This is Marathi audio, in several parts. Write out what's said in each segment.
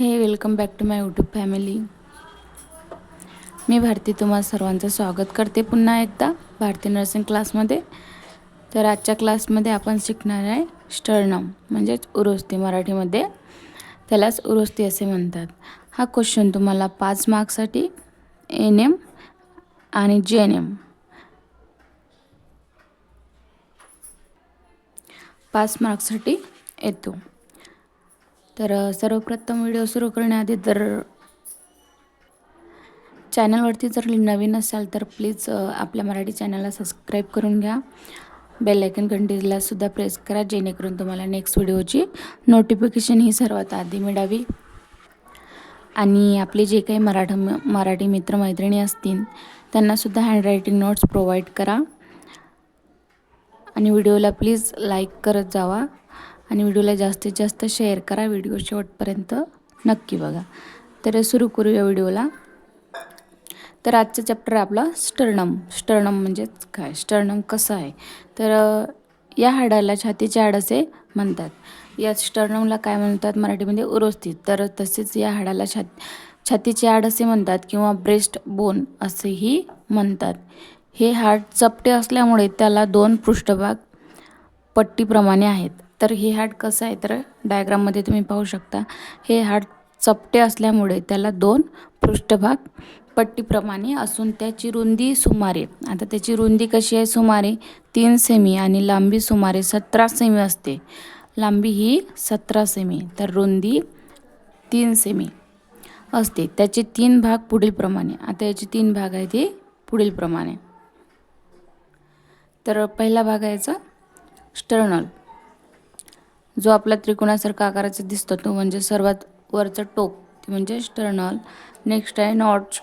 Hey welcome back to my YouTube family. मी भारती तुम्हा सर्वांचं स्वागत करते पुन्हा एकदा भारती नर्सिंग क्लासमध्ये तर आजच्या क्लासमध्ये आपण शिकणार आहे स्टर्नम म्हणजेच उरोस्ती मराठीमध्ये. त्यालाच उरोस्ती असे म्हणतात. हा क्वेश्चन तुम्हाला पाच मार्क्ससाठी एन एम आणि जे एन एम. पाच मार्क्ससाठी येतो. तर सर्वप्रथम व्हिडिओ सुरू करण्याआधी जर चॅनलवरती जर नवीन असाल तर प्लीज आपल्या मराठी चॅनलला सबस्क्राईब करून घ्या. बेल आयकन घंटीला प्रेस करा जेणेकरून तुम्हाला नेक्स्ट व्हिडिओची नोटिफिकेशन ही सर्वात आधी मिळावी. आणि आपले जे काही मराठा मराठी मित्रमैत्रिणी असतील त्यांनासुद्धा हँडरायटिंग नोट्स प्रोव्हाइड करा. आणि व्हिडिओला प्लीज लाईक करत जावा. आणि व्हिडिओला जास्तीत जास्त शेअर करा. व्हिडिओ शेवटपर्यंत नक्की बघा. तर सुरू करूया व्हिडिओला. तर आजचा चॅप्टर आपला स्टर्नम. स्टर्नम म्हणजेच काय? स्टर्नम कसं आहे? तर या हाडाला छातीचे हाड असे म्हणतात. या स्टर्नमला काय म्हणतात? मराठीमध्ये उरोस्थित. तर तसेच या हाडाला छात छातीचे हाड असे म्हणतात किंवा ब्रेस्ट बोन असेही म्हणतात. हे हाड चपटे असल्यामुळे त्याला दोन पृष्ठभाग पट्टीप्रमाणे आहेत. तर हे हाड कसं आहे तर डायग्राममध्ये तुम्ही पाहू शकता. हे हाड चपटे असल्यामुळे त्याला दोन पृष्ठभाग पट्टीप्रमाणे असून त्याची रुंदी सुमारे आता त्याची रुंदी कशी आहे सुमारे तीन सेमी आणि लांबी सुमारे सतरा सेमी असते. लांबी ही सतरा सेमी तर रुंदी तीन सेमी असते. त्याचे तीन भाग पुढीलप्रमाणे आता याचे तीन भाग आहेत हे पुढीलप्रमाणे. तर पहिला भाग आहे याचा स्टर्नल जो आपला त्रिकोणासारखा आकाराचा दिसतो तो म्हणजे सर्वात वरचं टोक ते म्हणजे स्टर्नल. नेक्स्ट आहे नॉट्स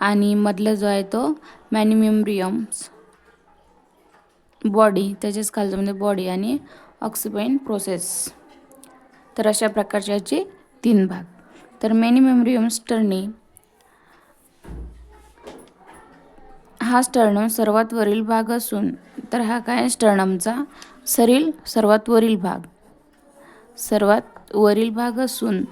आणि मधला जो आहे तो मॅनिमेम्ब्रियम्स बॉडी त्याच्याच खालचं म्हणजे बॉडी आणि ऑक्सिपाईन प्रोसेस तर अशा प्रकारचे याचे तीन भाग. तर मॅनिमेम्ब्रियम स्टर्नी. हा स्टर्नम सर्वात वरील भाग असून तर हा काय? स्टर्नमचा सरील सर्वात वरील भाग. सर्वात वरील भाग असून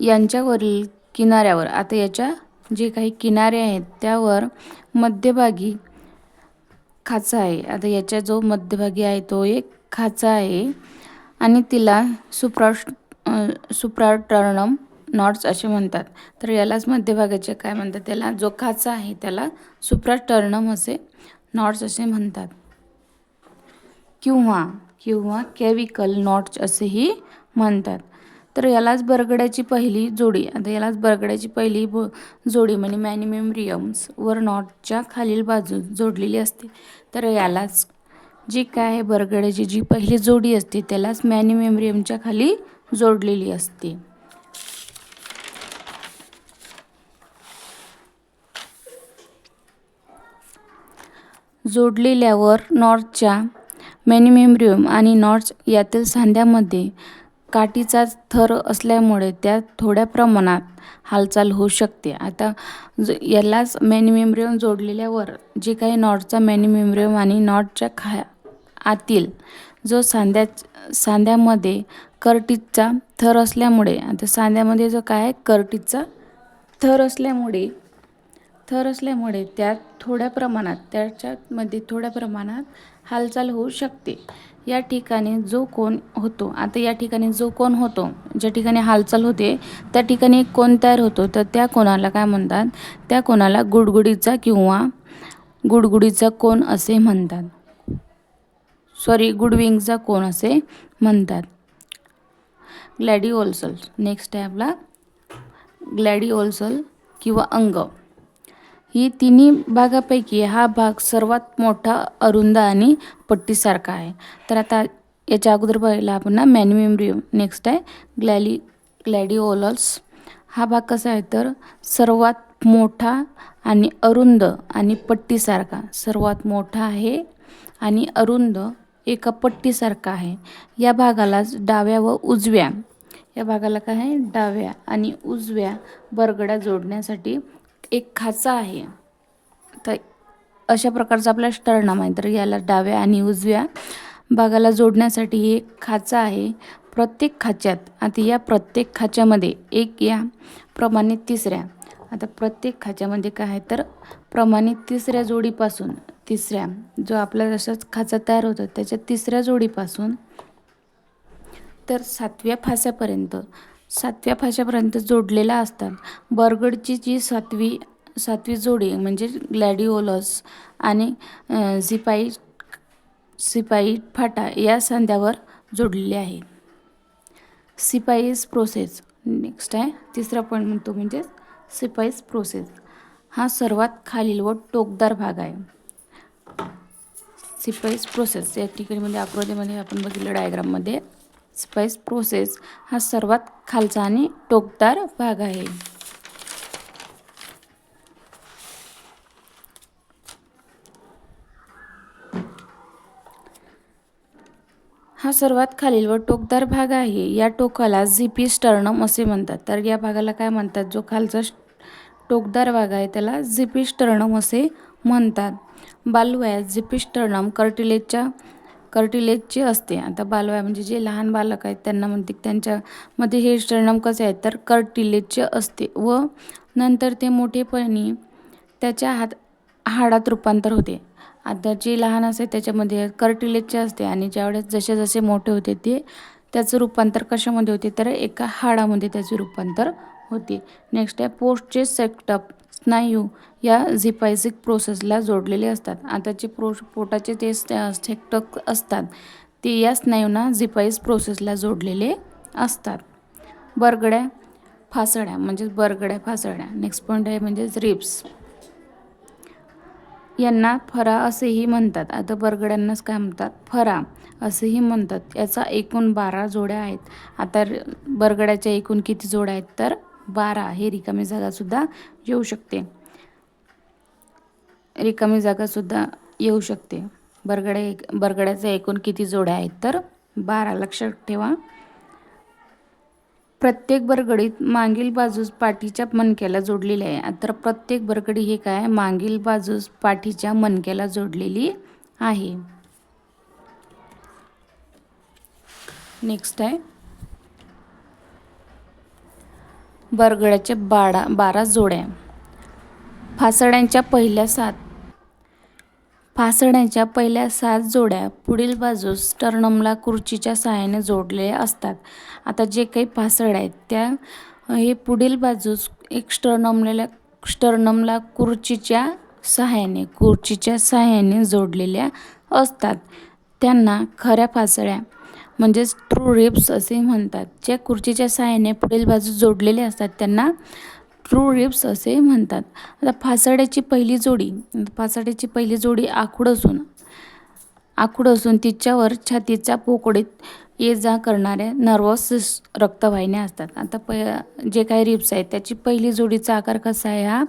यांच्यावरील किनाऱ्यावर आता याच्या जे काही किनारे आहेत त्यावर मध्यभागी खाचा आहे. आता याच्या जो मध्यभागी आहे तो एक खाचा आहे आणि तिला सुप्रा सुप्राटर्णम नॉट्स असे म्हणतात. तर यालाच मध्यभागाचे काय म्हणतात त्याला जो खाचा आहे त्याला सुप्राटर्णम असे नॉट्स असे म्हणतात. किंवा किंवा केविकल नॉट्स असेही म्हणतात. तर यालाच बरगड्याची पहिली जोडी. आता यालाच बरगड्याची पहिली ब जोडी म्हणजे मॅनिमेमरियम्स वर नॉटच्या खालील बाजू जोडलेली असते. तर यालाच जी काय आहे बरगड्याची जी पहिली जोडी असते त्यालाच मॅनिमेमरियमच्या खाली जोडलेली असते. जोडलेल्यावर नॉर्थच्या मॅनिमेम्ब्रियम आणि नॉट्स यातील सांध्यामध्ये काठीचा थर असल्यामुळे त्यात थोड्या प्रमाणात हालचाल होऊ शकते. आता ज यालाच मॅनिमेम्ब्रियम जोडलेल्यावर जे काही नॉटचा मॅनिमेम्ब्रियम आणि नॉटच्या खा आतील जो सांध्या सांध्यामध्ये कर्टीजचा थर असल्यामुळे आता सांध्यामध्ये जो काय आहे? थर असल्यामुळे थर असल्यामुळे त्यात थोड्या प्रमाणात त्याच्यामध्ये थोड्या प्रमाणात हालचाल होऊ शकते. या ठिकाणी जो कोण होतो आता या ठिकाणी जो कोण होतो ज्या ठिकाणी हालचाल होते त्या ठिकाणी एक कोण तयार होतो तर त्या कोणाला काय म्हणतात? त्या कोणाला गुडगुडीचा किंवा गुडगुडीचा कोण असे म्हणतात. सॉरी गुडविंगचा कोण असे म्हणतात. ग्लॅडिओल्सल. नेक्स्ट आहे आपला ग्लॅडिओल्सल किंवा अंग. ही तिन्ही भागापैकी हा भाग सर्वात मोठा अरुंद आणि पट्टीसारखा आहे. तर आता याच्या अगोदर पाहिला आपण ना नेक्स्ट आहे ग्लॅली ग्लॅडिओलॉल्स हा भाग कसा आहे तर सर्वात मोठा आणि अरुंद आणि पट्टीसारखा. सर्वात मोठा आहे आणि अरुंद एका पट्टीसारखा आहे. या भागालाच डाव्या व उजव्या. या भागाला काय आहे? डाव्या आणि उजव्या बरगड्या जोडण्यासाठी एक खाचा आहे. तर अशा प्रकारचा आपला स्टर्नम आहे. तर याला डाव्या आणि उजव्या भागाला जोडण्यासाठी एक खाचा आहे. प्रत्येक खाच्यात आता या प्रत्येक खाच्यामध्ये एक या प्रमाणित तिसऱ्या. आता प्रत्येक खाच्यामध्ये काय आहे? तर प्रमाणित तिसऱ्या जोडीपासून तिसऱ्या जो आपला जसाच खाचा तयार होतो त्याच्या तिसऱ्या जोडीपासून तर सातव्या फास्यापर्यंत सातव्या फाशापर्यंत जोडलेला असतात. बरगडची जी सातवी सातवी जोडी म्हणजे ग्लॅडिओलस आणि झिपाई सिपाई फाटा या सांध्यावर जोडलेले आहे. सिपाईज प्रोसेस. नेक्स्ट आहे. तिसरा पॉईंट म्हणतो म्हणजे सिपाईज प्रोसेस. हा सर्वात खालील व टोकदार भाग आहे. सिपाईज प्रोसेस. या ठिकाणी म्हणजे आकृतीमध्ये आपण बघितलं डायग्राममध्ये स्पाइस प्रोसेस हा सर्वात खालचा आणि टोकदार भाग आहे. हा सर्वात खालील व टोकदार भाग आहे. या टोकाला झिपी स्टर्नम असे म्हणतात. तर या भागाला काय म्हणतात? जो खालचा टोकदार भाग आहे त्याला झिपी स्टर्नम असे म्हणतात. बालवयात झिपी स्टर्नम कर्टिलेजच्या कर्टिलेजचे असते. आता बालवया म्हणजे जे लहान बालक आहेत त्यांना म्हणते त्यांच्यामध्ये हे स्टर्नम कसे आहेत तर कर्टिलेजचे असते. व नंतर ते मोठेपणी त्याच्या हात हाडात रूपांतर होते. आता जे लहान असते त्याच्यामध्ये कर्टिलेजचे असते आणि ज्यावेळेस जसे जसे मोठे होते ते त्याचं रूपांतर कशामध्ये होते तर एका हाडामध्ये त्याचे रूपांतर होते. नेक्स्ट आहे पोस्टचे सेक्टअप स्नायू हो. या झिपायझिक प्रोसेसला जोडलेले असतात. आताचे प्रो पोटाचे ते सेक्टक असतात. ते या स्नायूंना झिपाईज प्रोसेसला जोडलेले असतात. बरगड्या फासड्या म्हणजेच बरगड्या फासड्या. नेक्स्ट पॉईंट आहे म्हणजेच रिप्स यांना फरा असेही म्हणतात. आता बरगड्यांनाच काय म्हणतात? फरा असेही म्हणतात. याचा एकूण बारा जोड्या आहेत. आता बरगड्याच्या एकूण किती जोड्या आहेत तर बारा हे रिकामी जागासुद्धा येऊ शकते. रिकामी जागासुद्धा येऊ शकते. बरगड्या एक बरगड्याच्या एकूण किती जोड्या आहेत? तर बारा. लक्षात ठेवा. प्रत्येक बरगडीत मागील बाजूस पाठीच्या मणक्याला जोडलेली आहे. तर प्रत्येक बरगडी हे काय? मागील बाजूस पाठीच्या मणक्याला जोडलेली आहे. नेक्स्ट आहे. बरगड्याचे बारा बारा जोड्या. फासड्यांच्या पहिल्या सात फासड्यांच्या पहिल्या सात जोड्या पुढील बाजूस टर्नमला खुर्चीच्या सहाय्याने जोडलेल्या असतात. आता जे काही फासड आहेत त्या हे पुढील बाजूस एक स्टर्नमलेल्या स्टर्नमला खुर्चीच्या सहाय्याने खुर्चीच्या सहाय्याने जोडलेल्या असतात. त्यांना खऱ्या फासड्या म्हणजेच ट्रू रिप्स असे म्हणतात. ज्या खुर्चीच्या सहाय्याने पुढील बाजू जोडलेले असतात त्यांना ट्रू रिप्स असे म्हणतात. आता फासाड्याची पहिली जोडी फासाड्याची पहिली जोडी आखूड असून आखूड असून तिच्यावर छातीच्या पोकळीत ये जा करणाऱ्या नर्वस रक्तवाहिन्या असतात. आता प जे काही रिप्स आहेत त्याची पहिली जोडीचा आकार कसा आहे हा?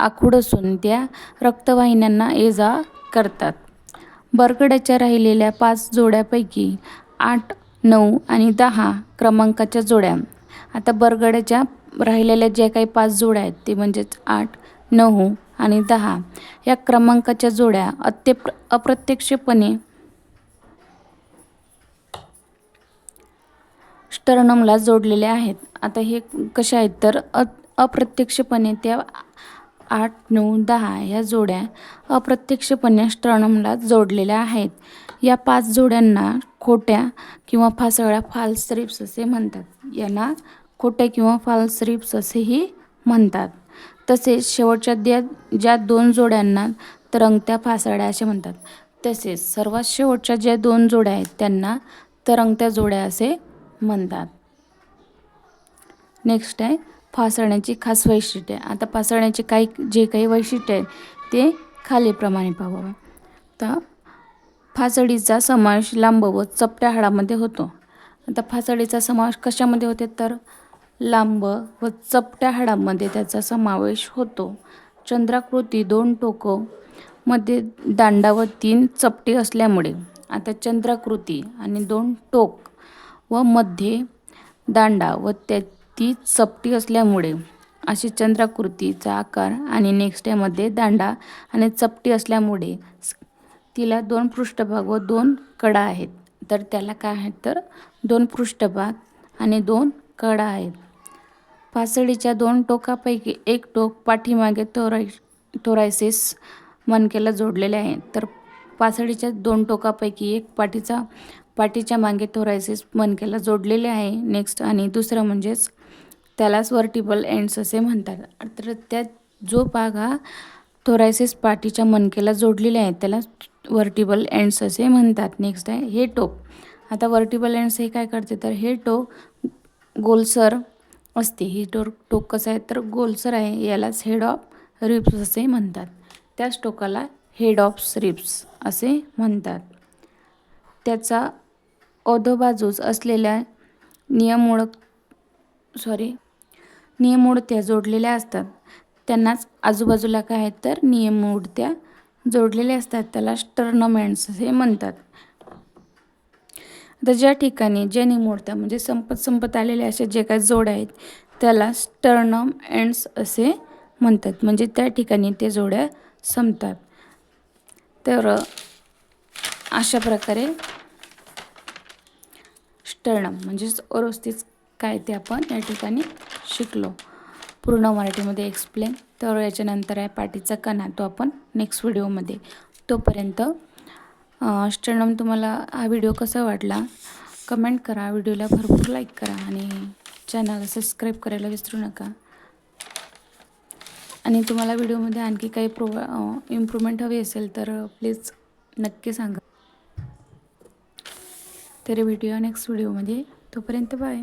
आखूड असून त्या रक्तवाहिन्यांना ये जा करतात. बरगड्याच्या राहिलेल्या पाच जोड्यापैकी आठ नऊ आणि दहा क्रमांकाच्या जोड्या. आता बरगड्याच्या राहिलेल्या ज्या काही पाच जोड्या आहेत ते म्हणजेच आठ नऊ आणि दहा या क्रमांकाच्या जोड्या अत्य अप्रत्यक्षपणे स्टर्नमला जोडलेल्या आहेत. आता हे कशा आहेत तर अ अप्रत्यक्षपणे त्या आठ नऊ दहा ह्या जोड्या अप्रत्यक्षपणे स्ट्रनमला जोडलेल्या आहेत. या पाच जोड्यांना खोट्या किंवा फासळ्या फाल्स रिप्स असे म्हणतात. यांना खोट्या किंवा फाल्स रिप्स असेही म्हणतात. तसेच शेवटच्या द्या ज्या दोन जोड्यांना तरंगत्या फासळ्या असे म्हणतात. तसेच सर्वात शेवटच्या ज्या दोन जोड्या आहेत त्यांना तरंगत्या जोड्या असे म्हणतात. नेक्स्ट आहे. फासळण्याची खास वैशिष्ट्य. आहे आता पासळण्याचे काही जे काही वैशिष्ट्य आहे ते खालीप्रमाणे पाहावं तर फासडीचा समावेश लांब व चपट्या हाडामध्ये होतो. आता फासडीचा समावेश कशामध्ये होते? तर लांब व चपट्या हाडामध्ये त्याचा समावेश होतो. चंद्राकृती दोन टोकं मध्ये दांडा व तीन चपटी असल्यामुळे. आता चंद्राकृती आणि दोन टोक व मध्ये दांडा व त्या ती चपटी असल्यामुळे अशी चंद्राकृतीचा आकार आणि नेक्स्ट डेमध्ये दांडा आणि चपटी असल्यामुळे तिला दोन पृष्ठभाग व दोन कडा आहेत. तर त्याला काय आहेत तर दोन पृष्ठभाग आणि दोन कडा आहेत. पासळीच्या दोन टोकापैकी एक टोक पाठीमागे थोराय थोरायसिस मनकेला जोडलेले आहे. तर पासळीच्या दोन टोकापैकी एक पाठीचा पाठीच्या मागे थोरायसिस मनकेला जोडलेले आहे. नेक्स्ट आणि दुसरं म्हणजेच त्यालाच वर्टिबल एंड्स असे म्हणतात. तर त्यात जो भाग हा थोरायसिस पाठीच्या मनकेला जोडलेले आहे त्याला वर्टिबल एंड्स असे म्हणतात. नेक्स्ट आहे हे टोक. आता वर्टिबल एंड्स हे काय करते? तर हे टोक गोलसर असते. ही टोक टोक कसं आहे? तर गोलसर आहे. यालाच हेड ऑफ रिब्स असे म्हणतात. त्याच टोकाला हेड ऑफ रिब्स असे म्हणतात. त्याचा अधोबाजूस असलेल्या नियमोड सॉरी नियमोडत्या जोडलेल्या असतात. त्यांनाच आजूबाजूला काय आहेत तर नियमोडत्या जोडलेल्या असतात. त्याला स्टर्नमेंट्स असे म्हणतात. आता ज्या ठिकाणी ज्या निमोडत्या म्हणजे संपत संपत आलेले असे जे काही जोड्या आहेत त्याला स्टर्नम एंड्स असे म्हणतात. म्हणजे त्या ठिकाणी ते जोड्या संपतात. तर अशा प्रकारे स्टर्नम म्हणजेच ओरोस्तीच काय ते आपण या ठिकाणी शिकलो. पूर्ण मराठीमध्ये एक्सप्लेन तर याच्यानंतर आहे पाठीचा कणा तो आपण नेक्स्ट व्हिडिओमध्ये तोपर्यंत अष्टनम तुम्हाला हा व्हिडिओ कसा वाटला? कमेंट करा. व्हिडिओला भरपूर लाईक करा आणि चॅनल सबस्क्राईब करायला विसरू नका. आणि तुम्हाला व्हिडिओमध्ये आणखी काही प्रो इम्प्रूव्हमेंट हवी असेल तर प्लीज नक्की सांगा. तरी भेटूया नेक्स्ट व्हिडिओमध्ये तोपर्यंत बाय